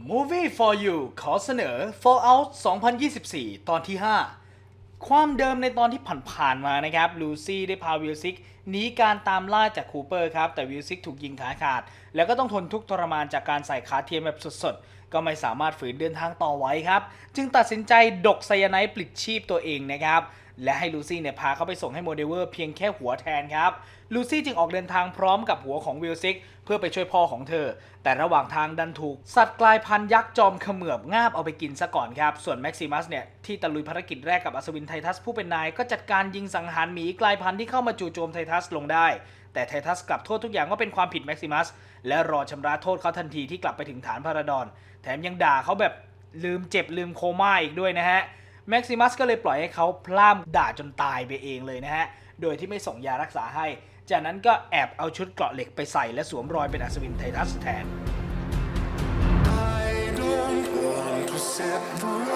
Movie for You ขอเสนอ Fallout 2024 ตอนที่ 5 ความเดิมในตอนที่ผ่านๆมานะครับ ลูซี่ได้พาวิลซิกหนีการตามล่าจากคูเปอร์ครับ แต่วิลซิกถูกยิงขาขาด แล้วก็ต้องทนทุกข์ทรมานจากการใส่ขาเทียมแบบสดๆ ก็ไม่สามารถฝืนเดินทางต่อไว้ครับ จึงตัดสินใจดกไซยาไนด์ปลิดชีพตัวเองนะครับ และให้ลูซี่เนี่ยพาเขาไปส่งให้โมเดลเวอร์เพียงแค่หัวแทนครับ ลูซี่จึงออกเดินทางพร้อมกับหัวของวิลซิกเพื่อไปช่วยพ่อของเธอ แต่ระหว่างทางดันถูก สัตว์กลายพันธุ์ยักษ์จอมเขมือบงาบเอาไปกินซะก่อนครับ ส่วนแม็กซิมัสเนี่ย ที่ตะลุยภารกิจแรกกับอัศวินไททัสผู้เป็นนาย ก็จัดการยิงสังหารหมีกลายพันธุ์ที่เข้ามาจู่โจมไททัสลงได้ แต่ไททัสกลับโทษทุกอย่างว่าเป็นความผิดแม็กซิมัสและรอชำระโทษเขาทันทีที่กลับไปถึงฐานพาราดอนแถมยังด่าเขาแบบลืมเจ็บลืมโคม่าอีกด้วยนะฮะแม็กซิมัสก็เลยปล่อยให้เขาพล่ำด่าจนตายไปเองเลยนะฮะโดยที่ไม่ส่งยารักษาให้ จากนั้นก็แอบเอาชุดเกราะเหล็กไปใส่และสวมรอยเป็นอัศวินไททัสแทน I don't want to separate.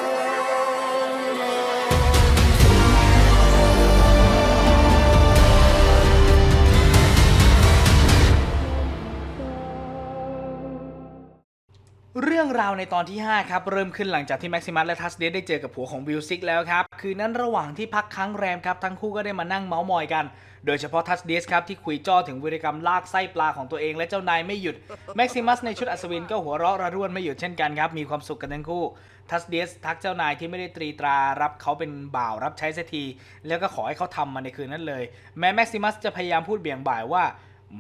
เรื่องราวในตอนที่ 5 ครับ เริ่มขึ้นหลังจากที่แม็กซิมัสและทัสเดสได้เจอกับผัวของวิลซิกแล้วครับ คืนนั้นระหว่างที่พักค้างแรมครับ ทั้งคู่ก็ได้มานั่งเมาส์มอยกัน โดยเฉพาะทัสเดสครับ ที่คุยจ้อถึงวิรกรรมลากไส้ปลาของตัวเองและเจ้านายไม่หยุด แม็กซิมัสในชุดอัศวินก็หัวเราะระร่วนไม่หยุดเช่นกันครับ มีความสุขกันทั้งคู่ ทัสเดสทักเจ้านายที่ไม่ได้ตรีตรารับเขาเป็นบ่าวรับใช้เสักที แล้วก็ขอให้เขาทำมาในคืนนั้นเลย แม้แม็กซิมัสจะพยายามพูดเบี่ยงบ่ายว่า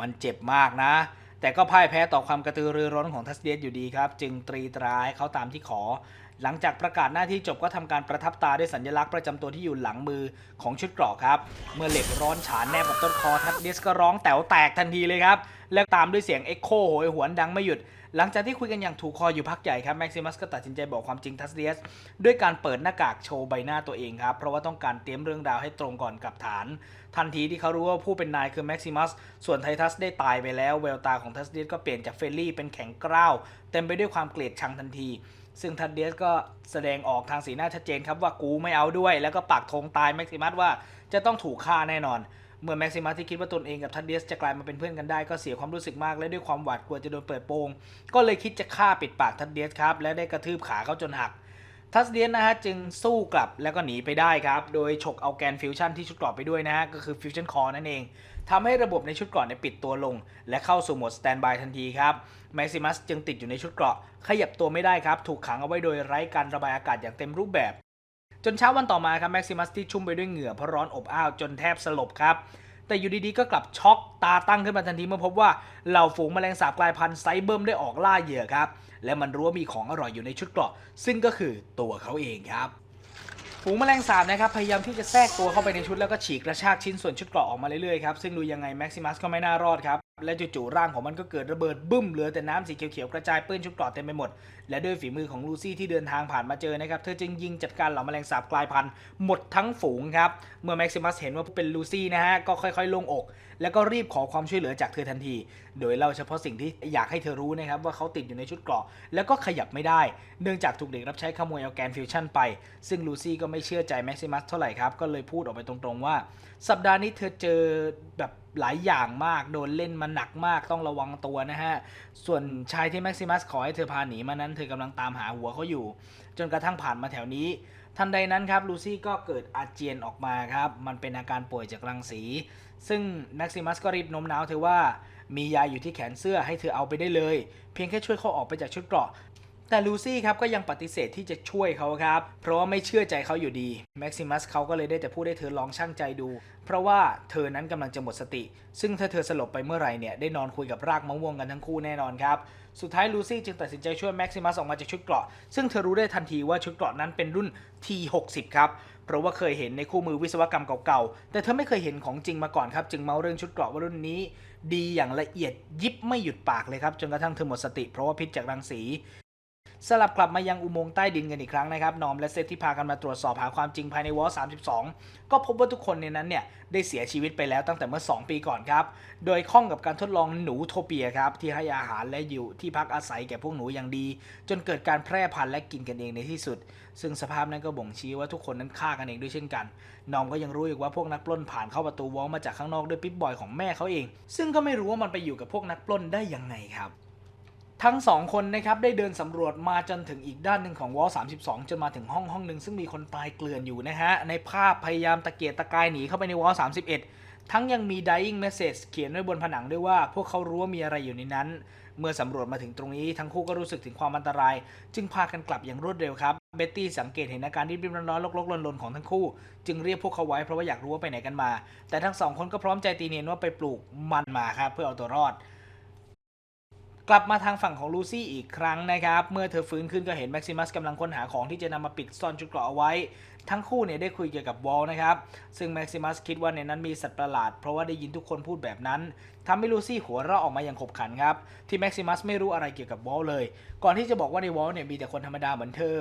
มันเจ็บมากนะ แต่ก็พ่ายแพ้ต่อความกระตือรือร้นของทัสเดียสอยู่ดีครับ จึงตรีตราให้เขาตามที่ขอ หลังจากประกาศหน้าที่จบก็ทำการประทับตาด้วยสัญลักษณ์ประจำตัวที่อยู่หลังมือของชุดเกราะครับ เมื่อเหล็กร้อนฉานแนบกับต้นคอทัสเดียสก็ร้องแต๋วแตกทันทีเลยครับ และตามด้วยเสียงเอ็กโคโหยหวนดังไม่หยุด หลังจากที่คุยกันอย่างถูกคออยู่พักใหญ่ครับแม็กซิมัสก็ตัดสินใจบอกความจริงทัสเดียสด้วยการเปิดหน้ากากโชว์ใบหน้าตัวเองครับเพราะว่าต้องการเตรียมเรื่องราวให้ตรงก่อนกับฐาน ทันทีที่เขารู้ว่าผู้เป็นนายคือแม็กซิมัส ส่วนไททัสได้ตายไปแล้วแววตาของทัสเดียสก็เปลี่ยนจากเฟรนลี่เป็นแข็งกร้าวเต็มไปด้วยความเกลียดชังทันที ซึ่งทัสเดียสก็แสดงออกทางสีหน้าชัดเจนครับว่ากูไม่เอาด้วย แล้วก็ปักธงตายแม็กซิมัสว่าจะต้องถูกฆ่าแน่นอนเมื่อแม็กซิมัสที่คิดว่าตนเองกับทัดเดียสจะกลายมาเป็นเพื่อนกันได้ก็เสียความรู้สึกมากและด้วยความหวาดกลัวจะโดนเปิดโปง ก็เลยคิดจะฆ่าปิดปากทัดเดียสครับ และได้กระทืบขาเขาจนหัก ทัสเดียนนะฮะจึงสู้กลับแล้วก็หนีไปได้ครับ โดยฉกเอาแกนฟิวชั่นที่ชุดเกราะไปด้วยนะฮะก็คือฟิวชั่นคอนั่นเองทำให้ระบบในชุดเกราะเนี่ยปิดตัวลง และเข้าสู่โหมดสแตนบายทันทีครับแม็กซิมัสจึงติดอยู่ในชุดเกราะ ขยับตัวไม่ได้ครับ ถูกขังเอาไว้โดยไร้การระบายอากาศอย่างเต็มรูปแบบ จนเช้าวันต่อมาครับแม็กซิมัสที่ชุ่มไปด้วยเหงื่อเพราะร้อนอบอ้าวจนแทบสลบครับ แต่อยู่ดีๆก็กลับช็อกตาตั้งขึ้นมาทันทีเมื่อพบว่าเหล่าฝูงแมลงสาบกลายพันธุ์ไซเบิร์มได้ออกล่าเหยื่อครับ และมันรู้ว่ามีของอร่อยอยู่ในชุดเกราะ ซึ่งก็คือตัวเขาเองครับฝูงแมลงสาบนะครับพยายามที่จะแทรกตัวเข้าไปในชุดแล้วก็ฉีกกระชากชิ้นส่วนชุดเกราะออกมาเรื่อยๆครับซึ่งดูยังไงแม็กซิมัสก็ไม่น่ารอดครับ และจู่ๆร่างของมันก็เกิดระเบิดบึ้มเหลือแต่น้ำสีเขียวๆกระจายเปื้อนชุดเกราะเต็มไปหมด และด้วยฝีมือของลูซี่ที่เดินทางผ่านมาเจอนะครับ เธอจึงยิงจัดการเหล่าแมลงสาบกลายพันธุ์หมดทั้งฝูงครับ เมื่อแม็กซิมัสเห็นว่าเป็นลูซี่นะฮะ ก็ค่อยๆลงอก แล้วก็รีบขอความช่วยเหลือจากเธอทันที โดยเล่าเฉพาะสิ่งที่อยากให้เธอรู้นะครับว่าเขาติดอยู่ในชุดเกราะแล้วก็ขยับไม่ได้ เนื่องจากถูกเด็กรับใช้ขโมยเอาแกนฟิวชั่นไป ซึ่งลูซี่ก็ไม่เชื่อใจแม็กซิมัสเท่าไหร่ครับก็เลยพูดออกไปตรงๆว่าสัปดาห์นี้เธอเจอแบบหลายอย่างมาก โดนเล่นมาหนักมากต้องระวังตัวนะฮะ ส่วนชายที่แม็กซิมัสขอให้เธอพาหนีมานั้นเธอกำลังตามหาหัวเขาอยู่ จนกระทั่งผ่านมาแถวนี้ ทันใดนั้นครับลูซี่ก็เกิดอาเจียนออกมาครับ มันเป็นอาการป่วยจากรังสี ซึ่งแม็กซิมัสก็รีบโน้มน้าวเธอว่ามียาอยู่ที่แขนเสื้อให้เธอเอาไปได้เลย เพียงแค่ช่วยเขาออกไปจากชุดเกราะ แต่ลูซี่ครับก็ยังปฏิเสธที่จะช่วยเขาครับ เพราะว่าไม่เชื่อใจเขาอยู่ดีแม็กซิมัสเขาก็เลยได้แต่พูดให้เธอลองชั่งใจดู เพราะว่าเธอนั้นกำลังจะหมดสติ ซึ่งถ้าเธอสลบไปเมื่อไหร่เนี่ยได้นอนคุยกับรากมะม่วงกันทั้งคู่แน่นอนครับ สุดท้ายลูซี่จึงตัดสินใจช่วยแม็กซิมัสออกมาจากชุดเกราะ ซึ่งเธอรู้ได้ทันทีว่าชุดเกราะนั้นเป็นรุ่น T60 ครับเพราะว่าเคยเห็นในคู่มือวิศวกรรมเก่าๆ แต่เธอไม่เคยเห็นของจริงมาก่อนครับ จึงเมาเรื่องชุดเกราะว่ารุ่นนี้ ดีอย่างละเอียดยิบไม่หยุดปากเลยครับ จนกระทั่งเธอหมดสติเพราะว่าพิษจากรังสี สลับกลับมายังอุโมงค์ใต้ดินกันอีกครั้งนะครับนอมและเซตที่พากันมาตรวจสอบหาความจริงภายในวอล32 ก็พบว่าทุกคนในนั้นเนี่ยได้เสียชีวิตไปแล้วตั้งแต่เมื่อ 2 ปีก่อนครับ โดยข้องกับการทดลองหนูโทเปียครับที่ให้อาหารและอยู่ที่พักอาศัยแก่พวกหนูอย่างดี จนเกิดการแพร่พันธุ์และกินกันเองในที่สุด ซึ่งสภาพนั้นก็บ่งชี้ว่าทุกคนนั้นฆ่ากันเองด้วยเช่นกันนอมก็ยังรู้อีกว่าพวกนักปล้นผ่านเข้าประตูวอลมาจากข้างนอกด้วยปิ๊บบอยของแม่เขาเอง ซึ่งก็ไม่รู้ว่ามันไปอยู่กับพวกนักปล้นได้ยังไงครับ ทั้งสองคนนะครับได้เดินสำรวจมาจนถึงอีกด้านหนึ่งของวอล32 จนมาถึงห้องห้องหนึ่งซึ่งมีคนตายเกลื่อนอยู่นะฮะ ในภาพพยายามตะเกียกตะกายหนีเข้าไปในวอล31 ทั้งยังมี dying message เขียนไว้บนผนังด้วยว่า พวกเขารู้ว่ามีอะไรอยู่ในนั้น เมื่อสำรวจมาถึงตรงนี้ทั้งคู่ก็รู้สึกถึงความอันตราย จึงพากันกลับอย่างรวดเร็วครับเบตตี้สังเกตเห็นอาการรีบๆร้อนๆลกๆลนๆของทั้งคู่ จึงเรียกพวกเขาไว้เพราะว่าอยากรู้ว่าไปไหนกันมา แต่ทั้งสองคนก็พร้อมใจตีเนียนว่าไปปลูกมันมาครับเพื่อเอาตัวรอด กลับมาทางฝั่งของลูซี่อีกครั้งนะครับ เมื่อเธอฟื้นขึ้นก็เห็นแม็กซิมัสกำลังค้นหาของที่จะนำมาปิดซ่อนจุดเกราะเอาไว้ ทั้งคู่เนี่ยได้คุยเกี่ยวกับวอลนะครับ ซึ่งแม็กซิมัสคิดว่าในนั้นมีสัตว์ประหลาด เพราะว่าได้ยินทุกคนพูดแบบนั้นทำให้ลูซี่หัวเราะออกมาอย่างขบขันครับ ที่แม็กซิมัสไม่รู้อะไรเกี่ยวกับวอลเลย ก่อนที่จะบอกว่าในวอลเนี่ยมีแต่คนธรรมดาเหมือนเธอ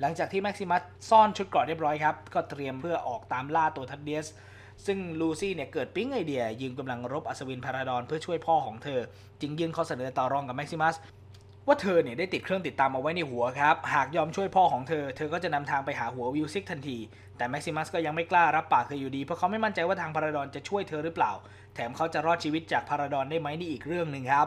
หลังจากที่แม็กซิมัสซ่อนชุดเกราะเรียบร้อยครับก็เตรียมเพื่อออกตามล่าตัวทัดเดียส ซึ่งลูซี่เนี่ยเกิดปิ๊งไอเดีย ยืมกำลังรบอัศวินพาราดอนเพื่อช่วยพ่อของเธอ จึงยื่นข้อเสนอต่อรองกับแม็กซิมัสว่าเธอเนี่ยได้ติดเครื่องติดตามเอาไว้ในหัวครับ หากยอมช่วยพ่อของเธอ เธอก็จะนำทางไปหาหัววิลซิกทันที แต่แม็กซิมัสก็ยังไม่กล้ารับปากเธออยู่ดี เพราะเขาไม่มั่นใจว่าทางพาราดอนจะช่วยเธอหรือเปล่า แถมเขาจะรอดชีวิตจากพาราดอนได้ไหมนี่อีกเรื่องหนึ่งครับ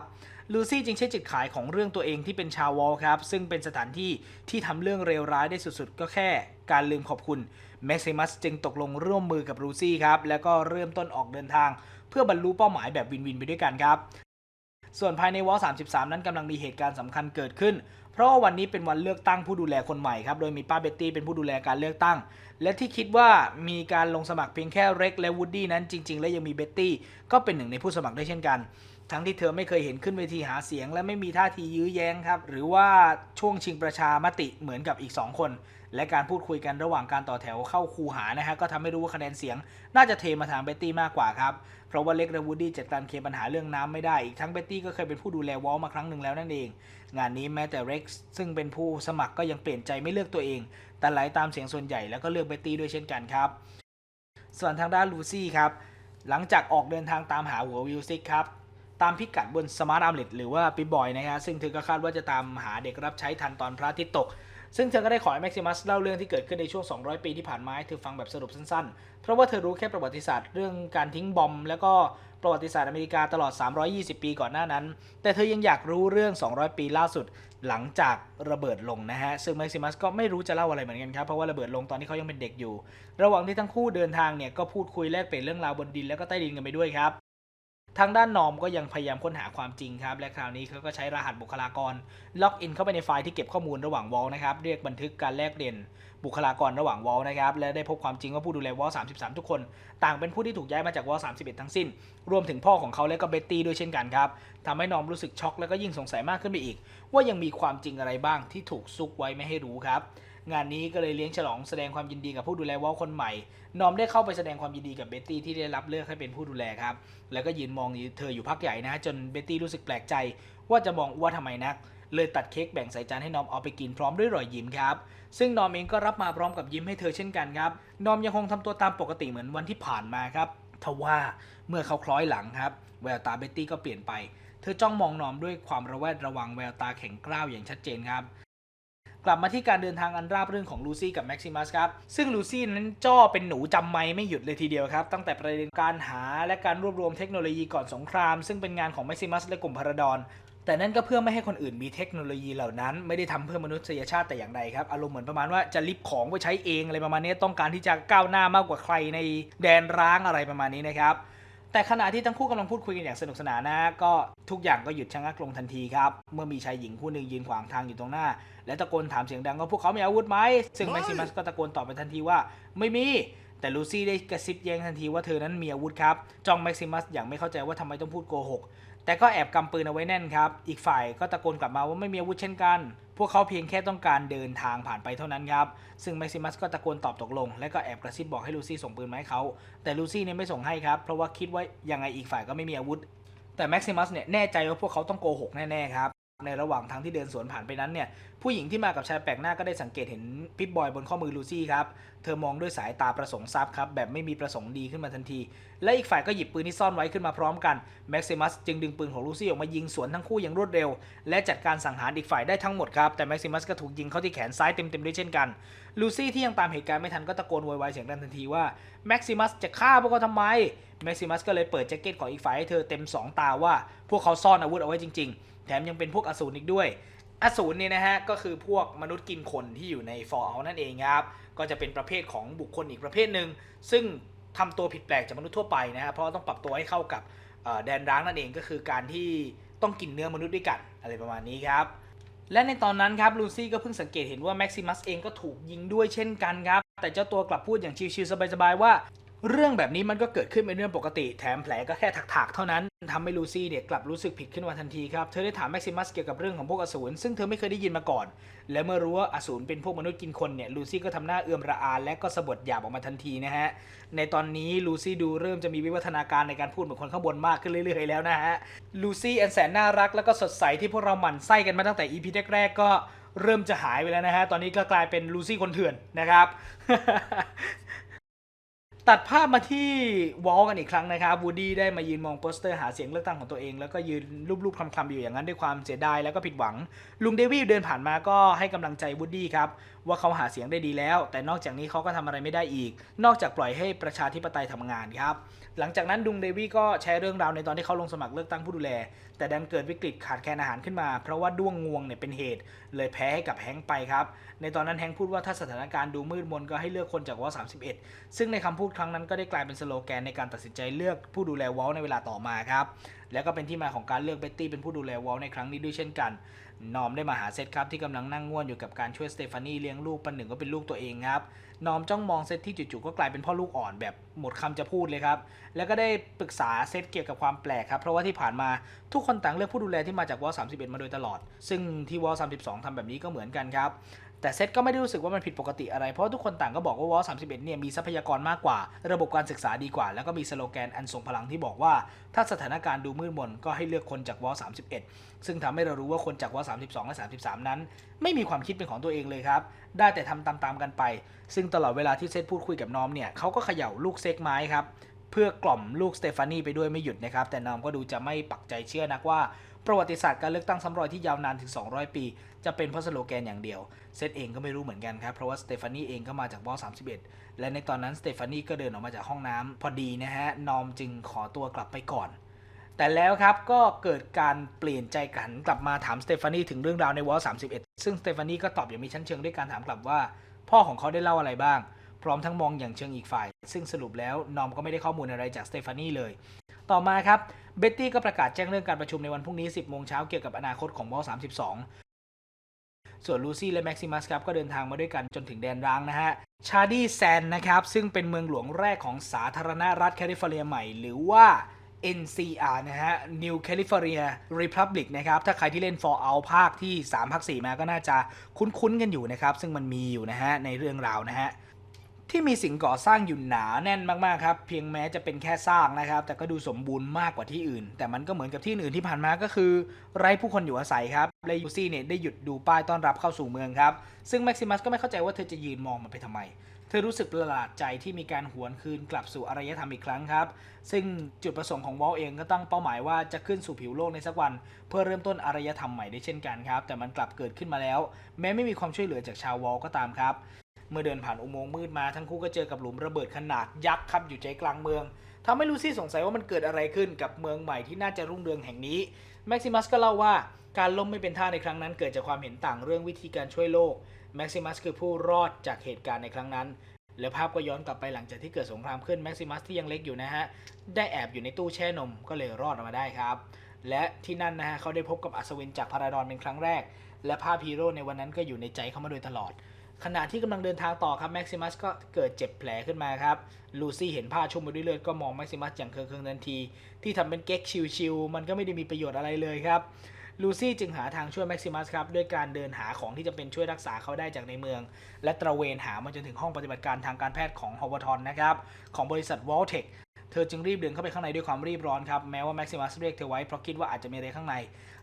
ลูซี่จึงใช้จุดขายของเรื่องตัวเองที่เป็นชาววอลครับ ซึ่งเป็นสถานที่ที่ทำเรื่องเลวร้ายได้สุดๆ ก็แค่ การลืมขอบคุณ แมซิมัสจึงตกลงร่วมมือกับลูซี่ครับ แล้วก็เริ่มต้นออกเดินทาง เพื่อบรรลุเป้าหมายแบบวินวินไปด้วยกันครับ ส่วนภายในวอล33 นั้นกำลังมีเหตุการณ์สำคัญเกิดขึ้น เพราะว่าวันนี้เป็นวันเลือกตั้งผู้ดูแลคนใหม่ครับ โดยมีป้าเบ็ตตี้เป็นผู้ดูแลการเลือกตั้ง และที่คิดว่ามีการลงสมัครเพียงแค่เร็กและวูดดี้นั้นจริง ๆ และยังมีเบ็ตตี้ก็เป็นหนึ่งในผู้สมัครได้เช่นกันทั้งที่เธอไม่เคยเห็นขึ้นเวทีหาเสียง และไม่มีท่าทียื้อแย้งครับ หรือว่าช่วงชิงประชามติเหมือนกับอีก 2 คน และการพูดคุยกันระหว่างการต่อแถวเข้าคูหานะฮะก็ทำให้รู้ว่าคะแนนเสียง น่าจะเทมาทางเบตตี้มากกว่าครับ เพราะว่าเล็กและวูดดี้จัดการเคลียร์ปัญหาเรื่องน้ำไม่ได้ อีกทั้งเบตตี้ก็เคยเป็นผู้ดูแลวอลมาครั้งหนึ่งแล้วนั่นเอง งานนี้แม้แต่เร็กซ์ซึ่งเป็นผู้สมัครก็ยังเปลี่ยนใจไม่เลือกตัวเอง แต่ไหลตามเสียงส่วนใหญ่แล้วก็เลือกเบตตี้ด้วยเช่นกันครับ ส่วนทางด้านลูซี่ครับหลังจากออกเดินทางตามหาหัววิลซิกครับตามพิกัดบนสมาร์ทอัมเลตหรือว่าปิบอยนะฮะซึ่งเธอก็คาดว่าจะตามหาเด็กรับใช้ทันตอนพระอาทิตย์ตก ซึ่งเธอก็ได้ขอให้แม็กซิมัสเล่าเรื่องที่เกิดขึ้นในช่วง 200 ปีที่ผ่านมาให้เธอฟังแบบสรุปสั้นๆ เพราะว่าเธอรู้แค่ประวัติศาสตร์เรื่องการทิ้งบอม แล้วก็ประวัติศาสตร์อเมริกาตลอด 320 ปีก่อนหน้านั้น แต่เธอยังอยากรู้เรื่อง 200 ปีล่าสุดหลังจากระเบิดลงนะฮะ ซึ่งแม็กซิมัสก็ไม่รู้จะเล่าอะไรเหมือนกันครับ เพราะว่าระเบิดลงตอนที่เขายังเป็นเด็กอยู่ ระหว่างที่ทั้งคู่เดินทางเนี่ยก็พูดคุยแลกเปลี่ยนเรื่องราวบนดินแล้วก็ใต้ดินกันไปด้วยครับ ทางด้านนอมก็ยังพยายามค้นหาความจริงครับ และคราวนี้เขาก็ใช้รหัสบุคลากร ล็อกอินเข้าไปในไฟล์ที่เก็บข้อมูลระหว่างวอลนะครับเรียกบันทึกการแลกเปลี่ยนบุคลากรระหว่างวอลนะครับและได้พบความจริงว่าผู้ดูแลวอล33 ทุกคน ต่างเป็นผู้ที่ถูกย้ายมาจากวอล31 ทั้งสิ้น รวมถึงพ่อของเขาและก็เบตตี้ด้วยเช่นกันครับทำให้นอมรู้สึกช็อกและก็ยิ่งสงสัยมากขึ้นไปอีก ว่ายังมีความจริงอะไรบ้างที่ถูกซุกไว้ไม่ให้รู้ครับ งานนี้ก็เลยเลี้ยงฉลองแสดงความยินดีกับผู้ดูแลวอลคนใหม่ นอมได้เข้าไปแสดงความยินดีกับเบ็ตตี้ที่ได้รับเลือกให้เป็นผู้ดูแลครับ แล้วก็ยืนมองเธออยู่พักใหญ่นะ จนเบ็ตตี้รู้สึกแปลกใจ ว่าจะมองว่าทำไมนัก เลยตัดเค้กแบ่งใส่จานให้นอมเอาไปกินพร้อมด้วยรอยยิ้มครับ ซึ่งนอมเองก็รับมาพร้อมกับยิ้มให้เธอเช่นกันครับ นอมยังคงทำตัวตามปกติเหมือนวันที่ผ่านมาครับทว่าเมื่อเขาคล้อยหลังครับแววตาเบ็ตตี้ก็เปลี่ยนไป เธอจ้องมองนอมด้วยความระแวดระวังแววตาแข็งกร้าวอย่างชัดเจนครับ กลับมาที่การเดินทางอันราบรื่นของลูซี่กับแม็กซิมัสครับ ซึ่งลูซี่นั้นจ้อเป็นหนูจำไม่ไม่หยุดเลยทีเดียวครับ ตั้งแต่ประเด็นการหาและการรวบรวมเทคโนโลยีก่อนสงคราม ซึ่งเป็นงานของแม็กซิมัสและกลุ่มพาราดอนแต่นั่นก็เพื่อไม่ให้คนอื่นมีเทคโนโลยีเหล่านั้น ไม่ได้ทำเพื่อมนุษยชาติแต่อย่างใดครับ อารมณ์เหมือนประมาณว่าจะลิบของไปใช้เองอะไรประมาณนี้ต้องการที่จะก้าวหน้ามากกว่าใครในแดนร้างอะไรประมาณนี้นะครับ แต่ขณะที่ทั้งคู่กำลังพูดคุยกันอย่างสนุกสนานนะ ก็ทุกอย่างก็หยุดชะงักลงทันทีครับ เมื่อมีชายหญิงคู่หนึ่งยืนขวางทางอยู่ตรงหน้า และตะโกนถามเสียงดังว่าพวกเขามีอาวุธไหม ซึ่งแม็กซิมัสก็ตะโกนตอบไปทันทีว่า ไม่มี แต่ลูซี่ได้กระซิบแย้งทันทีว่าเธอนั้นมีอาวุธครับจ้องแม็กซิมัสอย่างไม่เข้าใจว่าทำไมต้องพูดโกหกแต่ก็แอบกำปืนเอาไว้แน่นครับ อีกฝ่ายก็ตะโกนกลับมาว่าไม่มีอาวุธเช่นกัน พวกเขาเพียงแค่ต้องการเดินทางผ่านไปเท่านั้นครับ ซึ่งแม็กซิมัสก็ตะโกนตอบตกลง และก็แอบกระซิบบอกให้ลูซี่ส่งปืนมาให้เขา แต่ลูซี่เนี่ยไม่ส่งให้ครับ เพราะว่าคิดว่ายังไงอีกฝ่ายก็ไม่มีอาวุธ แต่แม็กซิมัสเนี่ยแน่ใจว่าพวกเขาต้องโกหกแน่ๆครับ ในระหว่างทางที่เดินสวนผ่านไปนั้นเนี่ยผู้หญิงที่มากับชายแปลกหน้าก็ได้สังเกตเห็นพิบบอยบนข้อมือลูซี่ครับ เธอมองด้วยสายตาประสงค์ทรัพย์ครับแบบไม่มีประสงค์ดีขึ้นมาทันที และอีกฝ่ายก็หยิบปืนที่ซ่อนไว้ขึ้นมาพร้อมกันแม็กซิมัสจึงดึงปืนของลูซี่ออกมายิงสวนทั้งคู่อย่างรวดเร็ว และจัดการสังหารอีกฝ่ายได้ทั้งหมดครับแต่แม็กซิมัสก็ถูกยิงเข้าที่แขนซ้ายเต็มๆด้วยเช่นกันลูซี่ที่ยังตามเหตุการณ์ไม่ทันก็ตะโกนโวยวายเสียงดังทันทีว่าแม็กซิมัสจะฆ่าพวกเขาทำไมแม็กซิมัสก็เลยเปิดแจ็คเก็ตของอีกฝ่ายให้เธอเต็มสองตาว่า พวกเขาซ่อนอาวุธเอาไว้จริง ๆ แถมยังเป็นพวกอสูรอีกด้วย อสูรเนี่ยนะฮะก็คือพวกมนุษย์กินคนที่อยู่ใน Fallout นั่นเองครับ ก็จะเป็นประเภทของบุคคลอีกประเภทหนึ่งซึ่งทำตัวผิดแปลกจากมนุษย์ทั่วไปนะฮะเพราะต้องปรับตัวให้เข้ากับแดนร้างนั่นเองก็คือการที่ต้องกินเนื้อมนุษย์ด้วยกันอะไรประมาณนี้ครับและในตอนนั้นครับลูซี่ก็เพิ่งสังเกตเห็นว่าแม็กซิมัสเองก็ถูกยิงด้วยเช่นกันครับ แต่เจ้าตัวกลับพูดอย่างชิวๆสบายๆว่า เรื่องแบบนี้มันก็เกิดขึ้นเป็นเรื่องปกติ แถมแผลก็แค่ถักๆ เท่านั้นทำให้ลูซี่เนี่ยกลับรู้สึกผิดขึ้นมาทันทีครับ เธอได้ถามแม็กซิมัสเกี่ยวกับเรื่องของพวกอสูรซึ่งเธอไม่เคยได้ยินมาก่อน และเมื่อรู้ว่าอสูรเป็นพวกมนุษย์กินคนเนี่ยลูซี่ก็ทำหน้าเอื่อมระอาและก็สะบดหยาบออกมาทันทีนะฮะ ในตอนนี้ลูซี่ดูเริ่มจะมีวิวัฒนาการในการพูดเหมือนคนข้างบนมากขึ้นเรื่อยๆแล้วนะฮะลูซี่อันแสนน่ารักแล้วก็สดใสที่พวกเราหมั่นไส้กันมาตั้งแต่ EP แรกๆก็เริ่มจะหายไปแล้วนะฮะ ตอนนี้ก็กลายเป็นลูซี่คนเถื่อนนะครับ ตัดภาพมาที่วอลกันอีกครั้งนะครับวูดี้ได้มายืนมองโปสเตอร์หาเสียงเลือกตั้งของตัวเอง แล้วก็ยืนรูปๆคลำๆอยู่อย่างนั้นด้วยความเสียดายแล้วก็ผิดหวัง ลุงเดวิลเดินผ่านมาก็ให้กำลังใจวูดดี้ครับ ว่าเขาหาเสียงได้ดีแล้ว แต่นอกจากนี้เขาก็ทำอะไรไม่ได้อีก นอกจากปล่อยให้ประชาธิปไตยทำงานครับ หลังจากนั้นลุงเดวิก็แชร์เรื่องราวในตอนที่เขาลงสมัครเลือกตั้งผู้ดูแล แต่ดันเกิดวิกฤตขาดแคลนอาหารขึ้นมา เพราะว่าด้วงงวงเนี่ยเป็นเหตุ เลยแพ้ให้กับแฮงค์ไปครับ ในตอนนั้นแฮงค์พูดว่าถ้าสถานการณ์ดูมืดมนก็ให้เลือกคนจากวอล31 ซึ่งในคำพูดครั้งนั้นก็ได้กลายเป็นสโลแกนในการตัดสินใจเลือกผู้ดูแลวอลในเวลาต่อมาครับแล้วก็เป็นที่มาของการเลือกเบ็ตตี้เป็นผู้ดูแลวอลในครั้งนี้ด้วยเช่นกัน นอมได้มาหาเซตครับที่กำลังนั่งง่วนอยู่กับการช่วยสเตฟานีเลี้ยงลูกปันหนึ่งก็เป็นลูกตัวเองครับนอมจ้องมองเซตที่จู่ๆก็กลายเป็นพ่อลูกอ่อนแบบหมดคำจะพูดเลยครับ แล้วก็ได้ปรึกษาเซตเกี่ยวกับความแปลกครับ เพราะว่าที่ผ่านมาทุกคนต่างเลือกผู้ดูแลที่มาจากวอลสามสิบเอ็ดมาโดยตลอด ซึ่งที่วอลสามสิบสองทำแบบนี้ก็เหมือนกันครับ แต่เซตก็ไม่ได้รู้สึกว่ามันผิดปกติอะไร เพราะทุกคนต่างก็บอกว่าวอล31เอ็ดเนี่ยมีทรัพยากรมากกว่า ระบบการศึกษาดีกว่า แล้วก็มีสโลแกนอันทรงพลังที่บอกว่า ถ้าสถานการณ์ดูมืดมนก็ให้เลือกคนจากวอล31ซึ่งทำให้เรารู้ว่าคนจากวอล32และ33นั้น ไม่มีความคิดเป็นของตัวเองเลยครับ ได้แต่ทำตามๆกันไป ซึ่งตลอดเวลาที่เซตพูดคุยกับน้อมเนี่ยเขาก็เขย่าลูกเซกไม้ครับเพื่อกล่อมลูกสเตฟานีไปด้วยไม่หยุดนะครับ แต่นอมก็ดูจะไม่ปักใจเชื่อนักว่า ประวัติศาสตร์การเลือกตั้งซ้ำรอยที่ยาวนานถึง 200 ปี จะเป็นเพราะสโลแกนอย่างเดียว เซตเองก็ไม่รู้เหมือนกันครับ เพราะว่าสเตฟานีเองก็มาจากบอส31 และในตอนนั้นสเตฟานีก็เดินออกมาจากห้องน้ำพอดีนะฮะ นอมจึงขอตัวกลับไปก่อน แต่แล้วครับก็เกิดการเปลี่ยนใจกันกลับมาถามสเตฟานีถึงเรื่องราวในวอล31 ซึ่งสเตฟานีก็ตอบอย่างมีชั้นเชิงด้วยการถามกลับว่า พ่อของเขาได้เล่าอะไรบ้าง พร้อมทั้งมองอย่างเชิงอีกฝ่าย ซึ่งสรุปแล้วนอมก็ไม่ได้ข้อมูลอะไรจากสเตฟานีเลย ต่อมาครับเบ็ตตี้ก็ประกาศแจ้งเรื่องการประชุมในวันพรุ่งนี้ 10 โมงเช้าเกี่ยวกับอนาคตของวอล32 ส่วนลูซี่และแม็กซิมัสครับก็เดินทางมาด้วยกันจนถึงแดนร้างนะฮะ ชาร์ดี้แซนนะครับ ซึ่งเป็นเมืองหลวงแรกของสาธารณรัฐแคลิฟอร์เนียใหม่ หรือว่า NCR นะฮะ New California Republic นะครับ ถ้าใครที่เล่น Fallout ภาคที่ 3 ภาค 4 มาก็น่าจะคุ้นๆกันอยู่นะครับ ซึ่งมันมีอยู่นะฮะในเรื่องราวนะฮะ ที่มีสิ่งก่อสร้างอยู่หนาแน่นมากๆครับ เพียงแม้จะเป็นแค่สร้างนะครับ แต่ก็ดูสมบูรณ์มากกว่าที่อื่น แต่มันก็เหมือนกับที่อื่นที่ผ่านมาก็คือ ไร้ผู้คนอยู่อาศัยครับและยูซี่เนี่ยได้หยุดดูป้ายต้อนรับเข้าสู่เมืองครับ ซึ่งแม็กซิมัสก็ไม่เข้าใจว่าเธอจะยืนมองมันไปทำไม เธอรู้สึกประหลาดใจที่มีการหวนคืนกลับสู่อารยธรรมอีกครั้งครับ ซึ่งจุดประสงค์ของวอลเองก็ตั้งเป้าหมายว่าจะขึ้นสู่ผิวโลกในสักวัน เพื่อเริ่มต้นอารยธรรมใหม่ได้เช่นกันครับ แต่มันกลับเกิดขึ้นมาแล้ว แม้ไม่มีความช่วยเหลือจากชาววอลก็ตามครับ เมื่อเดินผ่านอุโมงค์มืดมาทั้งคู่ก็เจอกับหลุมระเบิดขนาดยักษ์ครับอยู่ใจกลางเมืองทำให้ลูซี่สงสัยว่ามันเกิดอะไรขึ้นกับเมืองใหม่ที่น่าจะรุ่งเรืองแห่งนี้แม็กซิมัสก็เล่าว่าการล้มไม่เป็นท่าในครั้งนั้นเกิดจากความเห็นต่างเรื่องวิธีการช่วยโลกแม็กซิมัสคือผู้รอดจากเหตุการณ์ในครั้งนั้น แล้วภาพก็ย้อนกลับไปหลังจากที่เกิดสงครามขึ้นแม็กซิมัสที่ยังเล็กอยู่นะฮะ ได้แอบอยู่ในตู้แช่นมก็เลยรอดออกมาได้ครับ และที่นั่นนะฮะเขาได้พบกับอัศวินจากพาราดอนเป็นครั้งแรก และภาพฮีโร่ในวันนั้นก็อยู่ในใจเขามาโดยตลอด ขณะที่กำลังเดินทางต่อครับแม็กซิมัสก็เกิดเจ็บแผลขึ้นมาครับลูซี่เห็นผ้าชุ่มไปด้วยเลือดก็มองแม็กซิมัสอย่างเคืองๆทันที ที่ทำเป็นเก๊กชิวๆมันก็ไม่ได้มีประโยชน์อะไรเลยครับลูซี่จึงหาทางช่วยแม็กซิมัสครับด้วยการเดินหาของที่จะเป็นช่วยรักษาเขาได้จากในเมือง และตระเวนหามาจนถึงห้องปฏิบัติการทางการแพทย์ของฮาวทอนนะครับของบริษัทวอลเทค เธอจึงรีบเดินเข้าไปข้างในด้วยความรีบร้อนครับ แม้ว่าแม็กซิมัสเรียกเธอไว้เพราะคิดว่าอาจจะมีอะไรข้างใน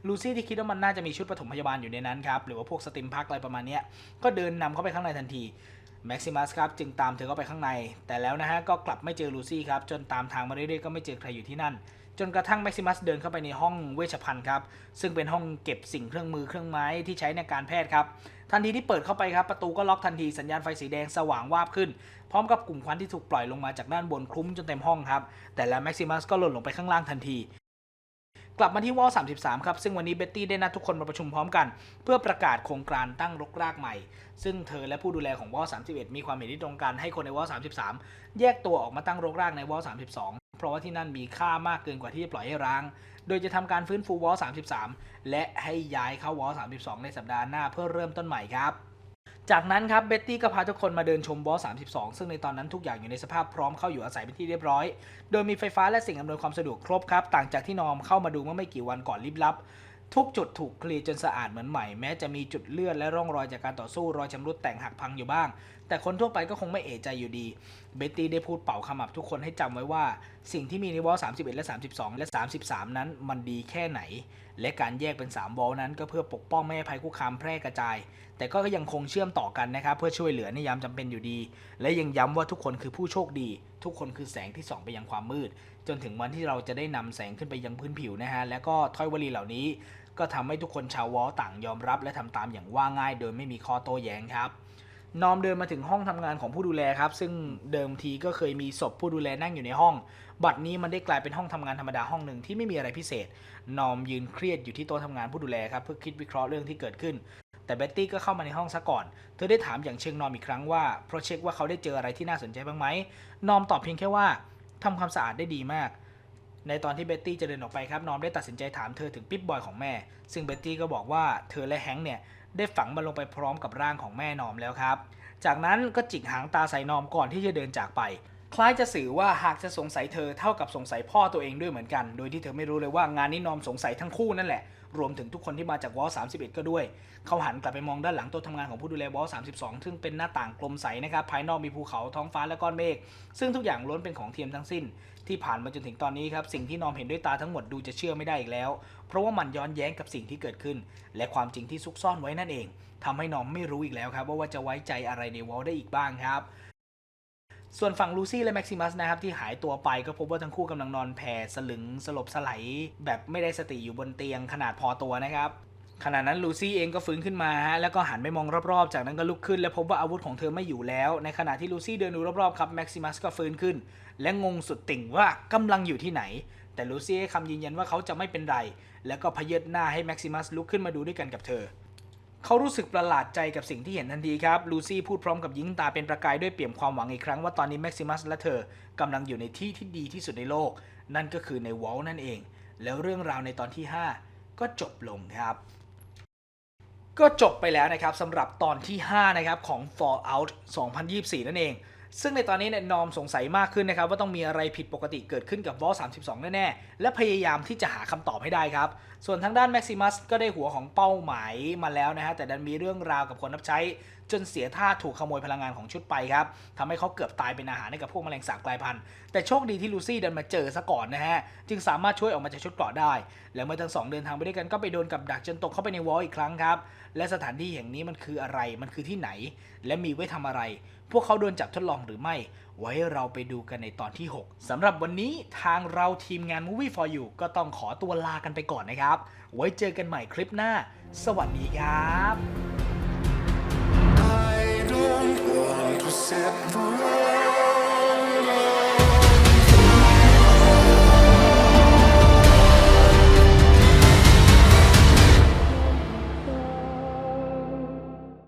ลูซี่ที่คิดว่ามันน่าจะมีชุดปฐมพยาบาลอยู่ในนั้นครับ หรือว่าพวกสติมพักอะไรประมาณนี้ก็เดินนำเข้าไปข้างในทันทีแม็กซิมัสครับจึงตามเธอเข้าไปข้างใน แต่แล้วนะฮะก็กลับไม่เจอลูซี่ครับจนตามทางมาเรื่อยๆก็ไม่เจอใครอยู่ที่นั่น จนกระทั่งแม็กซิมัสเดินเข้าไปในห้องเวชภัณฑ์ครับ ซึ่งเป็นห้องเก็บสิ่งเครื่องมือเครื่องไม้ที่ใช้ในการแพทย์ครับ ทันทีที่เปิดเข้าไปครับ ประตูก็ล็อกทันทีสัญญาณไฟสีแดงสว่างวาบขึ้น พร้อมกับกลุ่มควันที่ถูกปล่อยลงมาจากด้านบนคลุ้มจนเต็มห้องครับ แต่แล้วแม็กซิมัสก็หล่นลงไปข้างล่างทันทีกลับมาที่วอล33 ครับ ซึ่งวันนี้เบ็ตตี้ได้นัดทุกคนมาประชุมพร้อมกัน เพื่อประกาศโครงการตั้งรกรากใหม่ ซึ่งเธอและผู้ดูแลของวอล31 มีความเห็นที่ตรงกันให้คนในวอล33 แยกตัวออกมาตั้งรกรากในวอล32 เพราะว่าที่นั่นมีค่ามากเกินกว่าที่จะปล่อยให้ร้าง โดยจะทำการฟื้นฟูวอล33 และให้ย้ายเข้าวอล32 ในสัปดาห์หน้าเพื่อเริ่มต้นใหม่ครับจากนั้นครับเบ็ตตี้ก็พาทุกคนมาเดินชมวอล32 ซึ่งในตอนนั้นทุกอย่างอยู่ในสภาพพร้อมเข้าอยู่อาศัยเป็นที่เรียบร้อย โดยมีไฟฟ้าและสิ่งอำนวยความสะดวกครบครับ ต่างจากที่นอมเข้ามาดูเมื่อไม่กี่วันก่อนลิบลับ ทุกจุดถูกเคลียร์จนสะอาดเหมือนใหม่แม้จะมีจุดเลือดและร่องรอยจากการต่อสู้รอยชำรุดแต่งหักพังอยู่บ้าง แต่คนทั่วไปก็คงไม่เอะใจอยู่ดี เบตตี้ได้พูดเป่าขมับทุกคนให้จำไว้ว่า สิ่งที่มีในวอล31 และ 32 และ 33 นั้นมันดีแค่ไหน และการแยกเป็น 3 วอลนั้นก็เพื่อปกป้องไม่ให้ภัยคุกคามแพร่กระจาย แต่ก็ยังคงเชื่อมต่อกันนะครับเพื่อช่วยเหลือในยามจำเป็นอยู่ดี และยังย้ำว่าทุกคนคือผู้โชคดี ทุกคนคือแสงที่ส่องไปยังความมืด จนถึงวันที่เราจะได้นำแสงขึ้นไปยังพื้นผิวนะฮะแล้วก็ถ้อยวลีเหล่านี้ ก็ทำให้ทุกคนชาววอลต่างยอมรับ และทำตามอย่างว่าง่าย โดยไม่มีข้อโต้แย้งครับนอมเดินมาถึงห้องทำงานของผู้ดูแลครับ ซึ่งเดิมทีก็เคยมีศพผู้ดูแลนั่งอยู่ในห้อง บัดนี้มันได้กลายเป็นห้องทำงานธรรมดาห้องหนึ่งที่ไม่มีอะไรพิเศษ นอมยืนเครียดอยู่ที่โต๊ะทำงานผู้ดูแลครับเพื่อคิดวิเคราะห์เรื่องที่เกิดขึ้น แต่เบ็ตตี้ก็เข้ามาในห้องซะก่อน เธอได้ถามอย่างเชิงนอมอีกครั้งว่าเพราะเช็คว่าเขาได้เจออะไรที่น่าสนใจบ้างไหม นอมตอบเพียงแค่ว่าทำความสะอาดได้ดีมาก ในตอนที่เบ็ตตี้จะเดินออกไปครับนอมได้ตัดสินใจถามเธอถึงปิ๊บบอยของแม่ ซึ่งเบ็ตตี้ก็บอกว่าเธอและแฮงค์เนี่ยได้ฝังมันลงไปพร้อมกับร่างของแม่นอมแล้วครับ จากนั้นก็จิกหางตาใส่นอมก่อนที่จะเดินจากไป คล้ายจะสื่อว่าหากจะสงสัยเธอเท่ากับสงสัยพ่อตัวเองด้วยเหมือนกัน โดยที่เธอไม่รู้เลยว่างานนี้นอมสงสัยทั้งคู่นั่นแหละ รวมถึงทุกคนที่มาจากวอล31 ก็ด้วย เขาหันกลับไปมองด้านหลังโต๊ะทำงานของผู้ดูแลวอล32 ซึ่งเป็นหน้าต่างกลมใสนะครับ ภายนอกมีภูเขาท้องฟ้าและก้อนเมฆ ซึ่งทุกอย่างล้วนเป็นของเทียมทั้งสิ้น ที่ผ่านมาจนถึงตอนนี้ครับ สิ่งที่นอมเห็นด้วยตาทั้งหมดดูจะเชื่อไม่ได้อีกแล้ว เพราะว่ามันย้อนแย้งกับสิ่งที่เกิดขึ้น และความจริงที่ซุกซ่อนไว้นั่นเองทำให้นอมไม่รู้อีกแล้วครับว่าว่าจะไว้ใจอะไรในวอลได้อีกบ้างครับ ส่วนฝั่งลูซี่และแม็กซิมัสนะครับที่หายตัวไปก็พบว่าทั้งคู่กำลังนอนแผ่สลึงสลบสไลด์แบบไม่ได้สติอยู่บนเตียงขนาดพอตัวนะครับขณะนั้นลูซี่เองก็ฟื้นขึ้นมาฮะแล้วก็หันไปมองรอบๆ จากนั้นก็ลุกขึ้น และพบว่าอาวุธของเธอไม่อยู่แล้ว ในขณะที่ลูซี่เดินดูรอบๆครับแม็กซิมัสก็ฟื้นขึ้น และงงสุดติ่งว่ากำลังอยู่ที่ไหน แต่ลูซี่ให้คำยืนยันว่าเขาจะไม่เป็นไร แล้วก็พยิดหน้าให้แม็กซิมัสลุกขึ้นมาดูด้วยกันกับเธอ เขารู้สึกประหลาดใจกับสิ่งที่เห็นทันทีครับ ลูซี่พูดพร้อมกับยิ้มตาเป็นประกายด้วยเปี่ยมความหวังอีกครั้งว่าตอนนี้แม็กซิมัสและเธอกำลังอยู่ในที่ที่ดีที่สุดในโลก นั่นก็คือในวอลนั่นเอง แล้วเรื่องราวในตอนที่ 5 ก็จบลงครับ ก็จบไปแล้วนะครับสำหรับตอนที่ 5 นะครับของ Fallout 2024 นั่นเอง ซึ่งในตอนนี้เนี่ยนอมสงสัยมากขึ้นนะครับว่าต้องมีอะไรผิดปกติเกิดขึ้นกับ Vault 32 แน่ๆ และพยายามที่จะหาคำตอบให้ได้ครับ ส่วนทางด้าน Maximus ก็ได้หัวของเป้าหมายมาแล้วนะฮะแต่ดันมีเรื่องราวกับคนรับใช้จนเสียท่าถูกขโมยพลังงานของชุดไปครับทำให้เขาเกือบตายเป็นอาหารให้กับพวกแมลงสาบกลายพันธุ์แต่โชคดีที่ลูซี่เดินมาเจอซะก่อนนะฮะ จึงสามารถช่วยออกมาจากชุดเกราะได้ แล้วเมื่อทั้งสองเดินทางไปด้วยกันก็ไปโดนกับดักจนตกเข้าไปในวอลอีกครั้งครับ และสถานที่แห่งนี้มันคืออะไรมันคือที่ไหน และมีไว้ทำอะไร พวกเขาโดนจับทดลองหรือไม่ ไว้เราไปดูกันในตอนที่ 6สำหรับวันนี้ทางเราทีมงาน Movie for You ก็ต้องขอตัวลากันไปก่อนนะครับ ไว้เจอกันใหม่คลิปหน้า สวัสดีครับ I don't want to separate